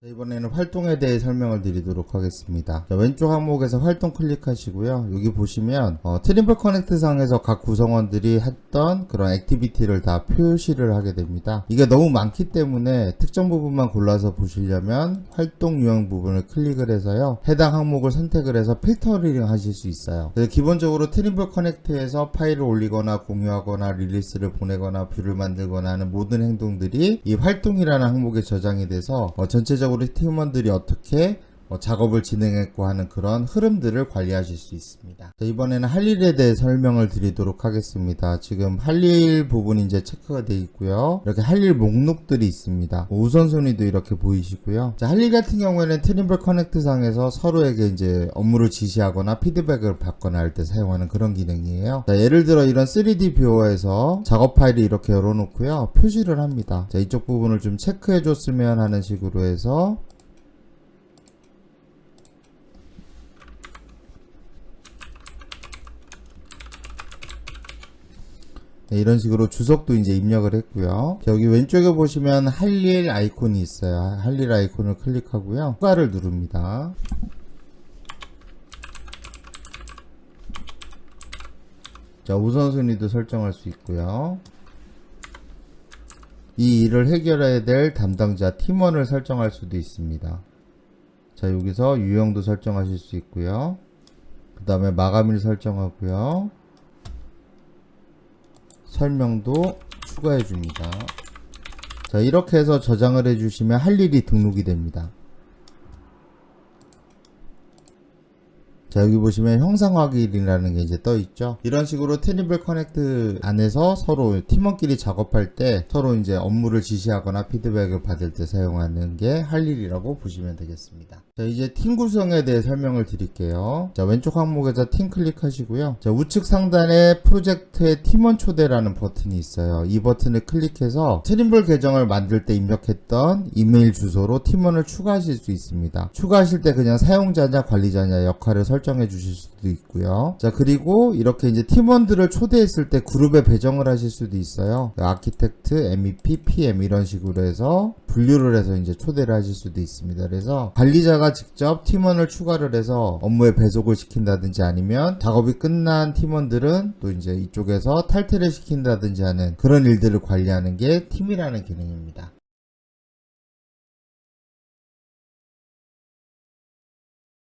자, 이번에는 활동에 대해 설명을 드리도록 하겠습니다. 자, 왼쪽 항목에서 활동 클릭하시고요. 여기 보시면 어, 트림블 커넥트 상에서 각 구성원들이 했던 그런 액티비티를 다 표시를 하게 됩니다. 이게 너무 많기 때문에 특정 부분만 골라서 보시려면 활동 유형 부분을 클릭을 해서요. 해당 항목을 선택을 해서 필터링 하실 수 있어요. 기본적으로 트림블 커넥트에서 파일을 올리거나 공유하거나 릴리스를 보내거나 뷰를 만들거나 하는 모든 행동들이 이 활동이라는 항목에 저장이 돼서 어, 전체적으로 팀원들이 어떻게 어, 작업을 진행했고 하는 그런 흐름들을 관리하실 수 있습니다. 자, 이번에는 할 일에 대해 설명을 드리도록 하겠습니다. 지금 할 일 부분이 이제 체크가 되어 있고요. 이렇게 할 일 목록들이 있습니다. 뭐 우선순위도 이렇게 보이시고요. 자, 할 일 같은 경우에는 트림블 커넥트 상에서 서로에게 이제 업무를 지시하거나 피드백을 받거나 할 때 사용하는 그런 기능이에요. 자, 예를 들어 이런 3D 뷰어에서 작업 파일이 이렇게 열어놓고요. 표시를 합니다. 자, 이쪽 부분을 좀 체크해 줬으면 하는 식으로 해서 네, 이런 식으로 주석도 이제 입력을 했고요. 여기 왼쪽에 보시면 할 일 아이콘이 있어요. 할 일 아이콘을 클릭하고요. 추가를 누릅니다. 자, 우선순위도 설정할 수 있고요. 이 일을 해결해야 될 담당자 팀원을 설정할 수도 있습니다. 자, 여기서 유형도 설정하실 수 있고요. 그 다음에 마감일 설정하고요. 설명도 추가해 줍니다. 자, 이렇게 해서 저장을 해 주시면 할 일이 등록이 됩니다. 자, 여기 보시면 형상 확인이라는 게 이제 떠 있죠. 이런 식으로 테니블 커넥트 안에서 서로 팀원끼리 작업할 때 서로 이제 업무를 지시하거나 피드백을 받을 때 사용하는 게 할 일이라고 보시면 되겠습니다. 자, 이제 팀 구성에 대해 설명을 드릴게요. 자, 왼쪽 항목에서 팀 클릭하시고요. 자, 우측 상단에 프로젝트의 팀원 초대라는 버튼이 있어요. 이 버튼을 클릭해서 트림블 계정을 만들 때 입력했던 이메일 주소로 팀원을 추가하실 수 있습니다. 추가하실 때 그냥 사용자냐 관리자냐 역할을 설정해 주실 수도 있고요. 자, 그리고 이렇게 이제 팀원들을 초대했을 때 그룹에 배정을 하실 수도 있어요. 아키텍트, MEP, PM 이런 식으로 해서 분류를 해서 이제 초대를 하실 수도 있습니다. 그래서 관리자가 직접 팀원을 추가를 해서 업무에 배속을 시킨다든지 아니면 작업이 끝난 팀원들은 또 이제 이쪽에서 탈퇴를 시킨다든지 하는 그런 일들을 관리하는 게 팀이라는 기능입니다.